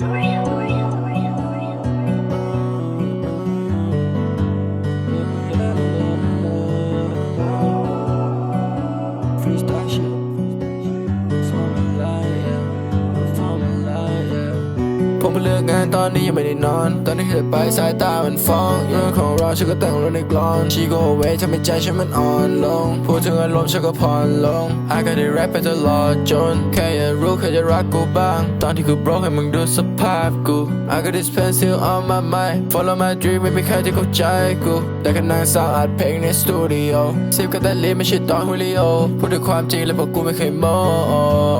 Three. ผมเลือกงานตอนนี้ยังไม่ได้นอน ตอนนี้เธอไปสายตามันฟ้องเรื่องของเราฉันก็แต่งรถในกลอนชีโกเวทำให้ใจฉันมันอ่อนลง พูดถึงอารมณ์ฉันก็ผ่อนลง I got it rap ไปตลอดจนแค่อยากรู้แค่จะรักกูบ้าง ตอนที่กู broke ให้มึงดูสภาพกู I got this pencil on my mind follow my dream ไม่มีใครที่เข้าใจกูแต่ก็นั่งสร้างอัดเพลงในสตูดิโอสิบกับแต่ลีไม่ใช่ตอนฮูลิโอพูดถึงความจริงแล้วพวกกูไม่เคยโม้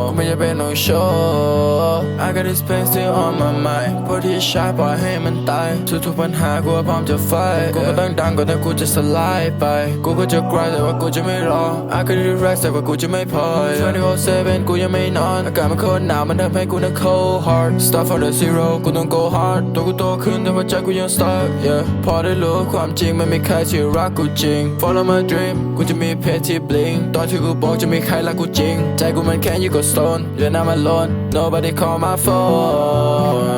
กูไม่จะเป็น no show I got this pencil on my mind พวกที่ใช้ปล่อยให้มันตายทุกๆปัญหากูว่าพร้อมจะ fight กูก็ต้องดังก่อนแต่กูจะสลายไป กูก็จะ grind แต่ว่ากูจะไม่รอ I got this rest แต่ว่ากูจะไม่พอ24/7กูยังไม่นอนอากาศมันโคตรหนาวมันทำให้กูนั้น cold heart start from the zero กูต้อง go hard ตัวกูโตขึ้นแต่ว่าใจกูยัง stuck yeah พอได้รู้ความจริงมันไม่ใครที่รักกูจริง follow my dream กูจะมีเพจที่ bling ตอนที่กูบอกจะมีใครรักกูจริง ใจกูมันแค่อยู่กับ stone เรื่องนั้นมัน alone nobody call my phone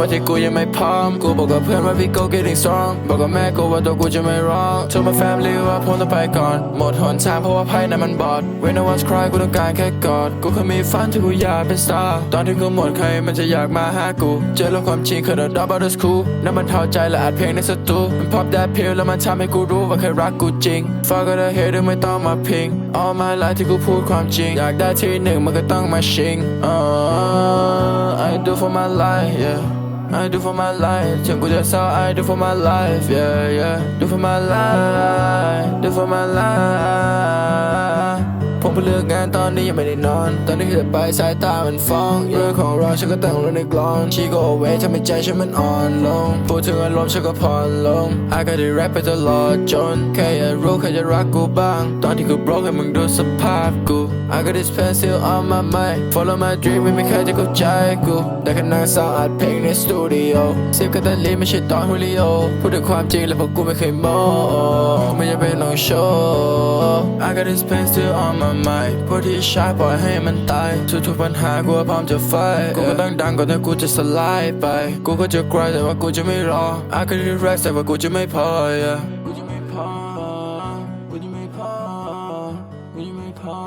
วันที่กูยังไม่พร้อมกูบอกกับเพื่อนว่า we go getting strong บอกกับแม่กูว่าตัวกูจะไม่ร้อง Told my family ว่าผมต้องไปก่อน หมดหนทางเพราะว่าไพ่นั้นมันบอด When no one's cry กูต้องการแค่กอด กูเคยมีฝันที่กูอยากเป็นสตาร์ตอนที่กูหมดใครมันจะอยากมาหากู เจอโลกความจริงคือ the double the school นั่นมันเท่าใจและอัดเพลงในสตูมัน pop that pill แล้วมันทำให้กูรู้ว่าใครรักกูจริง Fuck all the hate ไม่ต้องมาพิง All my life ที่กูพูดความจริง อยากได้ที่หนึ่งมันก็ต้องมาชิง uh, I do for my life yeah I do for my life, Chingu, that's all I do for my life, yeah, yeah. Do for my life, do for my life. เลือกงานตอนนี้ยังไม่ได้นอน ตอนนี้เธอไปสายตามันฟ้องเรื่องของเราฉันก็แต่งรถในกลอนชีก็เอาไว้ทำให้ใจฉันมันอ่อนลง พูดถึงอารมณ์ฉันก็ผ่อนลง I got it rap ไปตลอดจนแค่อยากรู้แค่จะรักกูบ้าง ตอนที่กู broke ให้มึงดูสภาพกู I got this pencil on my mind follow my dream ไม่มีใครจะเข้าใจกูได้แค่นั่งสร้างอัดเพลงในสตูดิโอสิบกับต่ลีไม่ใช่ตอนฮูลิโอพูดถึงความจริงแล้วพวกกูไม่เคยโม้กูไม่จะเป็น no show I got this pencil on my mind ายพวกที่ช้าปล่อยให้มันตายทุกๆปัญหากูพร้อมจะไฟกูก็ต้องดังก่อนแต่กูจะสลายไป กูก็จะกลแต่ว่ากูจะไม่รอ I could rest แต่ว่ากูจะไม่พอ yeah กูจะไม่พอ กูจะไม่พอ กูจะไม่พอ